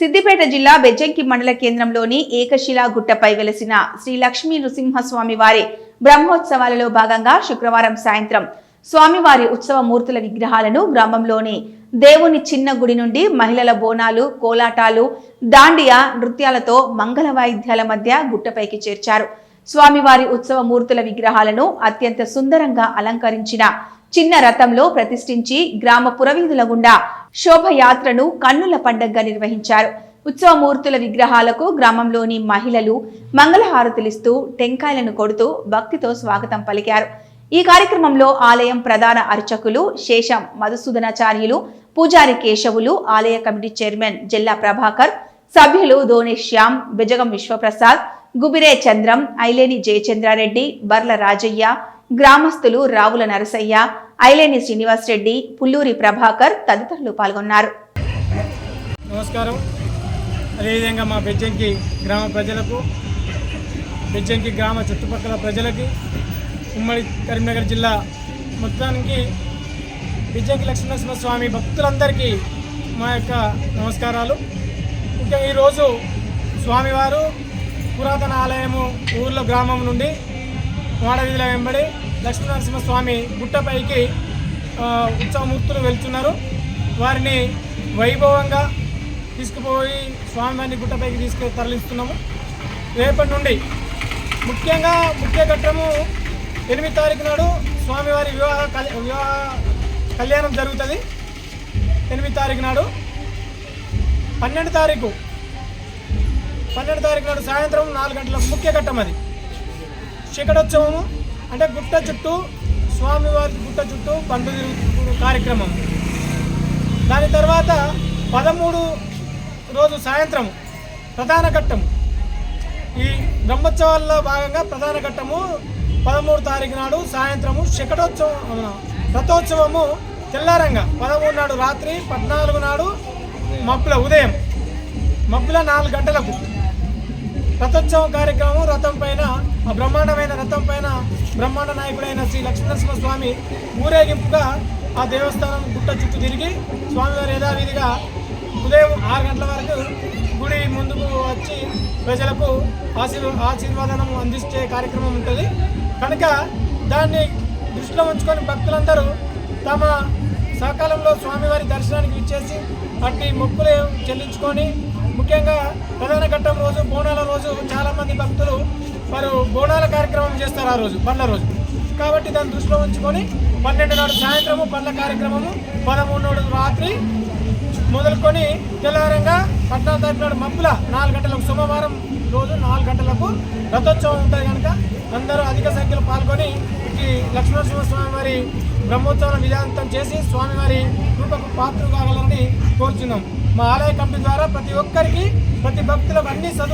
సిద్దిపేట జిల్లా బెజ్జంకి మండల కేంద్రంలోని ఏకశిలా గుట్టపై వెలసిన శ్రీ లక్ష్మీ నృసింహస్వామి వారి బ్రహ్మోత్సవాలలో భాగంగా శుక్రవారం సాయంత్రం స్వామివారి ఉత్సవ మూర్తుల విగ్రహాలను గ్రామంలోని దేవుని చిన్న గుడి నుండి మహిళల బోనాలు కోలాటాలు దాండియా నృత్యాలతో మంగళ వాయిద్యాల మధ్య గుట్టపైకి చేర్చారు. స్వామివారి ఉత్సవ మూర్తుల విగ్రహాలను అత్యంత సుందరంగా అలంకరించిన చిన్న రథంలో ప్రతిష్ఠించి గ్రామ పురవీధుల గుండా శోభయాత్రను కన్నుల పండగగా నిర్వహించారు. ఉత్సవమూర్తుల విగ్రహాలకు గ్రామంలోని మహిళలు మంగళహారతులిస్తూ టెంకాయలను కొడుతూ భక్తితో స్వాగతం పలికారు. ఈ కార్యక్రమంలో ఆలయం ప్రధాన అర్చకులు శేషం మధుసూదనాచార్యులు పూజారి కేశవులు ఆలయ కమిటీ చైర్మన్ జిల్లా ప్రభాకర్ సభ్యులు ధోని శ్యామ్ బిజగం విశ్వప్రసాద్ గుబిరే చంద్రం ఐలేని జయచంద్రారెడ్డి బర్ల రాజయ్య గ్రామస్తులు రావుల నరసయ్య ఐలేని శ్రీనివాస్ రెడ్డి పుల్లూరి ప్రభాకర్ తదితరులు పాల్గొన్నారు. నమస్కారం. అదేవిధంగా మా బెజ్జంకి గ్రామ ప్రజలకు బెజ్జంకి గ్రామ చుట్టుపక్కల ప్రజలకి ఉమ్మడి కరీంనగర్ జిల్లా మొత్తానికి బెజ్జంకి లక్ష్మీనరసింహస్వామి భక్తులందరికీ మా యొక్క నమస్కారాలు. ఇంకా ఈరోజు స్వామివారు పురాతన ఆలయము ఊర్లో గ్రామం నుండి వాడవీధిలో వెంబడి లక్ష్మీనరసింహస్వామి గుట్టపైకి ఉత్సవమూర్తులు వెళ్తున్నారు. వారిని వైభవంగా తీసుకుపోయి స్వామివారిని గుట్టపైకి తీసుకు తరలిస్తున్నాము. రేపటి నుండి ముఖ్యంగా ముఖ్య ఘట్టము ఎనిమిది తారీఖు నాడు స్వామివారి వివాహ వివాహ కళ్యాణం జరుగుతుంది. ఎనిమిది తారీఖు నాడు. పన్నెండు తారీఖు. పన్నెండు తారీఖు నాడు సాయంత్రం నాలుగు గంటలకు ముఖ్య ఘట్టం అది. శిఖరోత్సవము అంటే గుట్ట చుట్టూ స్వామివారి గుట్ట చుట్టూ పండు కార్యక్రమం. దాని తర్వాత పదమూడు రోజు సాయంత్రం ప్రధాన ఘట్టం. ఈ బ్రహ్మోత్సవాల్లో భాగంగా ప్రధాన ఘట్టము పదమూడు తారీఖు నాడు సాయంత్రము శకటోత్సవం రథోత్సవము తెల్లారంగా. పదమూడు నాడు రాత్రి పద్నాలుగు నాడు మబ్బుల ఉదయం. మబ్బుల నాలుగు గంటలకు. రథోత్సవం కార్యక్రమం రథం పైన ఆ బ్రహ్మాండమైన రథం పైన బ్రహ్మాండ నాయకుడైన శ్రీ లక్ష్మీనరసింహ స్వామి ఊరేగింపుగా ఆ దేవస్థానం గుట్ట చుట్టూ తిరిగి స్వామివారి యథావిధిగా ఉదయం ఆరు గంటల వరకు గుడి ముందుకు వచ్చి ప్రజలకు ఆశీర్వ ఆశీర్వాదనం అందించే కార్యక్రమం ఉంటుంది. కనుక దాన్ని దృష్టిలో ఉంచుకొని భక్తులందరూ తమ సకాలంలో స్వామివారి దర్శనానికి ఇచ్చేసి అట్టి మొక్కులు చెల్లించుకొని ముఖ్యంగా ప్రధాన ఘట్టం రోజు బోనాల రోజు చాలామంది భక్తులు వారు బోనాల కార్యక్రమం చేస్తారు ఆ రోజు పండ్ల రోజు. కాబట్టి దాన్ని దృష్టిలో ఉంచుకొని పన్నెండు నాడు సాయంత్రము పండ్ల కార్యక్రమము పదమూడు నాడు రాత్రి మొదలుకొని తెల్లారంగా పద్నాలుగు తారీఖు నాడు మబ్బుల నాలుగు గంటలకు సోమవారం రోజు నాలుగు గంటలకు రథోత్సవం ఉంటుంది కనుక అందరూ అధిక సంఖ్యలో పాల్గొని ఈ లక్ష్మణసింహస్వామి వారి బ్రహ్మోత్సవం విజయవంతం చేసి స్వామివారి కృపకు పాత్ర కావాలని కోరుచున్నాం. మా ఆలయ కమిటీ ద్వారా ప్రతి ఒక్కరికి ప్రతి భక్తులకు అన్ని సదు